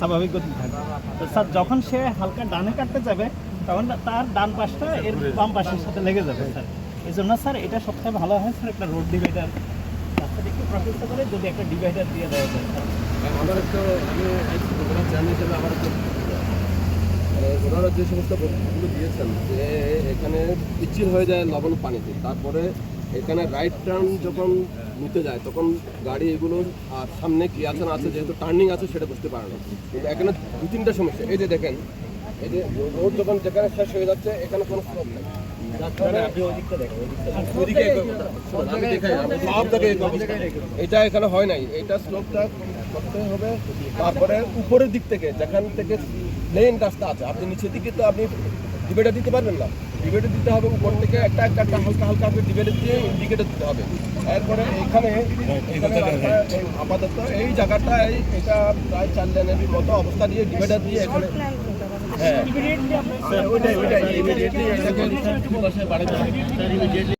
স্বাভাবিক গতি তো স্যার, যখন সে হালকা ডানে কাটতে যাবে, তখন তার ডান পাশটা এর বাম পাশের সাথে লেগে যাবে স্যার। এই জন্য স্যার, এটা ভালো হয় স্যার, একটা রোড ডিভাইডার। রাস্তাটা একটু করে যদি একটা ডিভাইডার দিয়ে দেওয়া যায় স্যার। মানে ওনারা যে সমস্ত বক্তব্যগুলো দিয়েছেন, যে এখানে পিচ্ছিল হয়ে যায় লবণ পানিতে। তারপরে এখানে রাইট টার্ন যখন নিতে যায় তখন গাড়ি এগুলো আর সামনে কি আছে না আছে যেহেতু টার্নিং আছে সেটা বুঝতে পারে না। কিন্তু এখানে দু তিনটা সমস্যা। এই যে দেখেন এই যে রোড যখন যেখানে শেষ হয়ে যাচ্ছে এখানে কোনো নেই। এটা এখানে হয় নাই। এটা স্লোপটা করতে হবে। তারপরে উপরের দিক থেকে যেখান থেকে প্লেন রাস্তা আছে আপনি নিচের দিকে তো আপনি ডিবেটা দিতে পারবেন না। ডিবেটে দিতে হবে উপর থেকে একটা একটা একটা হালকা হালকা আপনি ডিবেটে দিয়ে ইন্ডিকেটার দিতে হবে। এরপরে এখানে আপাতত এই জায়গাটা এই এটা প্রায় চার লেনের মতো অবস্থা দিয়ে ডিবেটা দিয়ে এখানে হ্যাঁ। ওইটাই ওইটাই ইমিডিয়েটলি